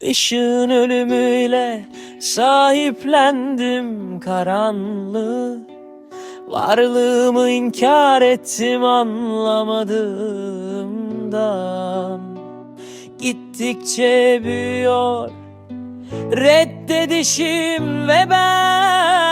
Işığın ölümüyle sahiplendim karanlığı. Varlığımı inkar ettim anlamadığımdan. Gittikçe büyüyor. Reddedişim ve ben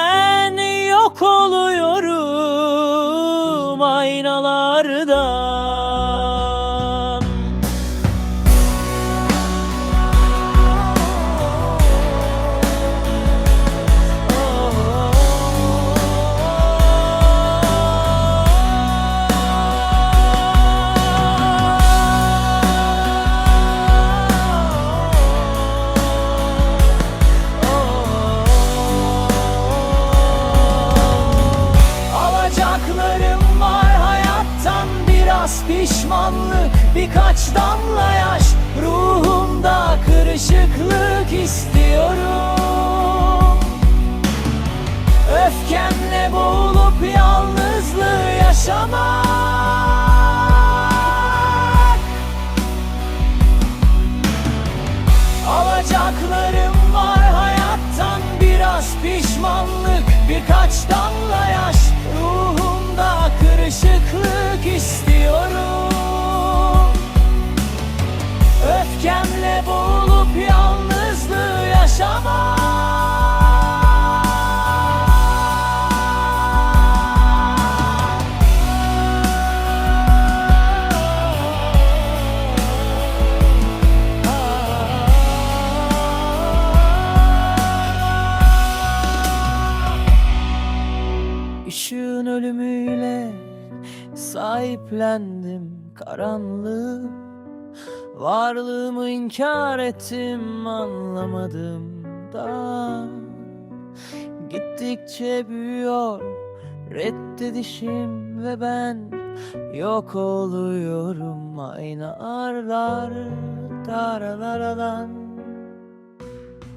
pişmanlık birkaç damla yaş. Ruhumda kırışıklık istiyorum. Öfkemle boğulup yalnızlığı yaşamak. Alacaklarım Işığın ölümüyle sahiplendim karanlığı. Varlığımı inkar ettim anlamadım da. Gittikçe büyüyor reddedişim ve ben Yok oluyorum. Ayna arlar Daralaralan